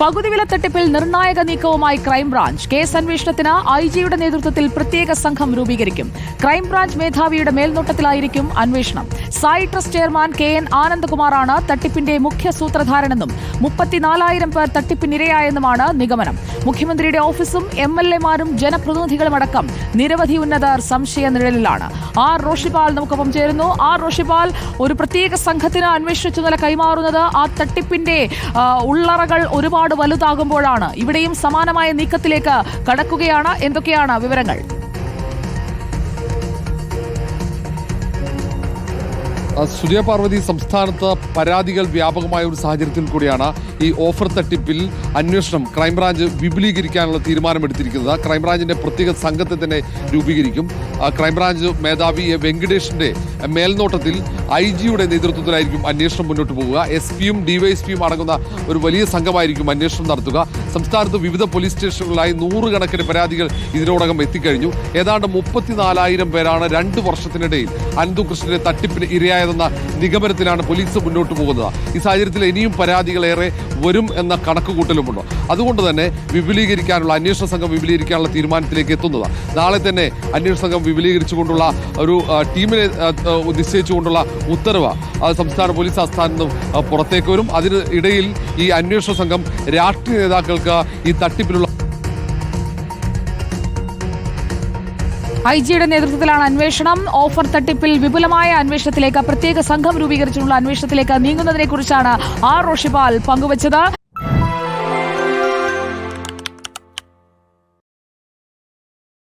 പകുതി വില തട്ടിപ്പിൽ നിർണായക നീക്കവുമായി ക്രൈംബ്രാഞ്ച്. കേസ് അന്വേഷണത്തിന് ഐ ജിയുടെ നേതൃത്വത്തിൽ പ്രത്യേക സംഘം രൂപീകരിക്കും. ക്രൈംബ്രാഞ്ച് മേധാവിയുടെ മേൽനോട്ടത്തിലായിരിക്കും അന്വേഷണം. Sai trust chairman K N ആനന്ദകുമാറാണ് തട്ടിപ്പിന്റെ മുഖ്യ സൂത്രധാരനെന്നും മുപ്പത്തിനാലായിരം പേർ തട്ടിപ്പിനിരയായെന്നുമാണ് നിഗമനം. മുഖ്യമന്ത്രിയുടെ ഓഫീസും എം എൽ എമാരും ജനപ്രതിനിധികളുമടക്കം നിരവധി ഉന്നതർ സംശയ നിഴലിലാണ്. ആർ റോഷിപാൽ നമുക്കൊപ്പം ചേരുന്നു. ആർ റോഷിപാൽ ഒരു പ്രത്യേക സംഘത്തിന് അന്വേഷണ ചുമതല കൈമാറുന്നത് ആ തട്ടിപ്പിന്റെ ഉള്ളറകൾ ഒരുപാട് വലുതാകുമ്പോഴാണ് ഇവിടെയും സമാനമായ നീക്കത്തിലേക്ക് കടക്കുകയാണ്. എന്തൊക്കെയാണ് വിവരങ്ങൾ? സുജയ പാർവതി സംസ്ഥാനത്ത് പരാതികൾ വ്യാപകമായ ഒരു സാഹചര്യത്തിൽ കൂടിയാണ് ഈ ഓഫർ തട്ടിപ്പിൽ അന്വേഷണം ക്രൈംബ്രാഞ്ച് വിപുലീകരിക്കാനുള്ള തീരുമാനമെടുത്തിരിക്കുന്നത്. ക്രൈംബ്രാഞ്ചിന്റെ പ്രത്യേക സംഘത്തെ തന്നെ രൂപീകരിക്കും. ക്രൈംബ്രാഞ്ച് മേധാവി എ. വെങ്കടേഷിന്റെ മേൽനോട്ടത്തിൽ ഐ ജിയുടെ നേതൃത്വത്തിലായിരിക്കും അന്വേഷണം മുന്നോട്ട് പോവുക. എസ് പിയും ഡിവൈഎസ്പിയും അടങ്ങുന്ന ഒരു വലിയ സംഘമായിരിക്കും അന്വേഷണം നടത്തുക. സംസ്ഥാനത്ത് വിവിധ പോലീസ് സ്റ്റേഷനുകളിലായി നൂറുകണക്കിന് പരാതികൾ ഇതിനോടകം എത്തിക്കഴിഞ്ഞു. ഏതാണ്ട് മുപ്പത്തിനാലായിരം പേരാണ് രണ്ട് വർഷത്തിനിടയിൽ അനന്തുകൃഷ്ണന്റെ തട്ടിപ്പിന് ഇരയായതെന്ന നിഗമനത്തിലാണ് പോലീസ് മുന്നോട്ട് പോകുന്നത്. ഈ സാഹചര്യത്തിൽ ഇനിയും പരാതികളേറെ വരും എന്ന കണക്കുകൂട്ടലുമുണ്ട്. അതുകൊണ്ട് തന്നെ വിപുലീകരിക്കാനുള്ള അന്വേഷണ സംഘം വിപുലീകരിക്കാനുള്ള തീരുമാനത്തിലേക്ക് എത്തുന്നത്. നാളെ തന്നെ അന്വേഷണ സംഘം വിപുലീകരിച്ചുകൊണ്ടുള്ള ഒരു ടീമിനെ നിശ്ചയിച്ചുകൊണ്ടുള്ള ഉത്തരവ് സംസ്ഥാന പോലീസ് ആസ്ഥാനത്ത് പുറത്തേക്ക് വരും. അതിന് ഇടയിൽ ഈ അന്വേഷണ സംഘം രാഷ്ട്രീയ നേതാക്കൾക്ക് ഈ തട്ടിപ്പിലുള്ള ഐ ജിയുടെ നേതൃത്വത്തിലാണ് അന്വേഷണം. ഓഫർ തട്ടിപ്പിൽ വിപുലമായ അന്വേഷണത്തിലേക്ക് പ്രത്യേക സംഘം രൂപീകരിച്ചിട്ടുള്ള അന്വേഷണത്തിലേക്ക് നീങ്ങുന്നതിനെക്കുറിച്ചാണ് ആർ റോഷിപാൽ പങ്കുവച്ചത്.